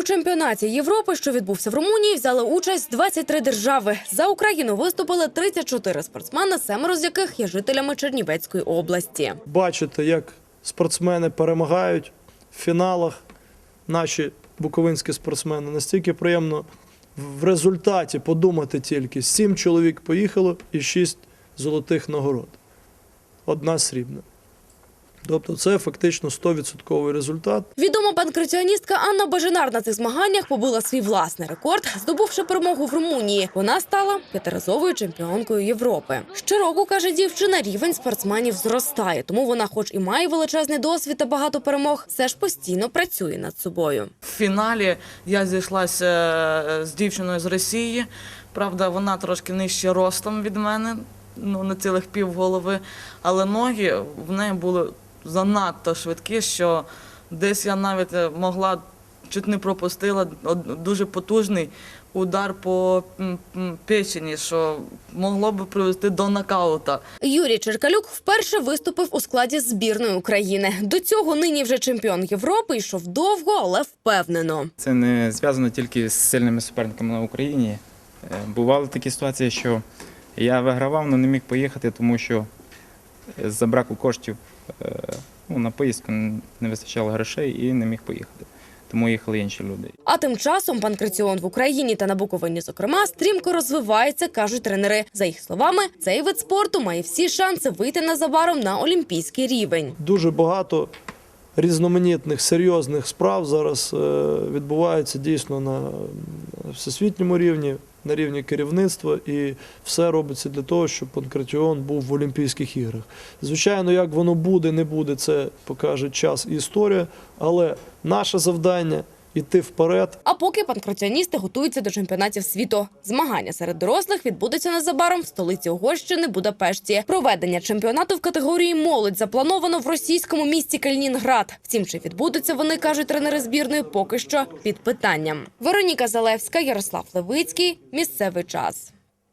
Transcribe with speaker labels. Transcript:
Speaker 1: У чемпіонаті Європи, що відбувся в Румунії, взяли участь 23 держави. За Україну виступили 34 спортсмени, семеро з яких є жителями Чернівецької області.
Speaker 2: бачити, як спортсмени перемагають в фіналах наші буковинські спортсмени. Настільки приємно в результаті подумати тільки: сім чоловік поїхало і шість золотих нагород. Одна срібна. Тобто це фактично 100% результат.
Speaker 1: Відома панкратіоністка Анна Бажанар на цих змаганнях побила свій власний рекорд, здобувши перемогу в Румунії. Вона стала п'ятиразовою чемпіонкою Європи. Щороку, каже дівчина, рівень спортсменів зростає, тому вона, хоч і має величезний досвід та багато перемог, все ж постійно працює над собою.
Speaker 3: В фіналі я зійшлася е, з дівчиною з Росії. Правда, вона трошки нижче ростом від мене, ну на цілих пів голови, але ноги в неї були занадто швидкі, що десь я навіть е, могла чуть не пропустила дуже потужний удар по печені, що могло би привести до нокаута.
Speaker 1: Юрій Черкалюк вперше виступив у складі збірної України. До цього нині вже чемпіон Європи йшов довго, але впевнено.
Speaker 4: Це не зв'язано тільки з сильними суперниками на Україні. Е, Бували такі ситуації, що я вигравав, але не міг поїхати, тому що е, за браку коштів ну, на поїздку не вистачало грошей і не міг поїхати. Тому їхали інші люди.
Speaker 1: А тим часом панкратіон в Україні та на Буковині, зокрема, стрімко розвивається, кажуть тренери. За їх словами, цей вид спорту має всі шанси вийти незабаром на олімпійський рівень.
Speaker 2: Дуже багато різноманітних серйозних справ зараз е, відбуваються дійсно на всесвітньому рівні, на рівні керівництва, і все робиться для того, щоб Панкратіон був в Олімпійських іграх. Звичайно, як воно буде, не буде, це покаже час і історія, але наше завдання йти вперед,
Speaker 1: А поки панкратіоністи готуються до чемпіонатів світу. Змагання серед дорослих відбудеться незабаром в столиці Угорщини Будапешті. Проведення чемпіонату в категорії молодь заплановано в російському місті Калінінград. Втім, чи відбудуться вони, кажуть тренери збірної, поки що під питанням. Вероніка Залевська, Ярослав Левицький. Місцевий час.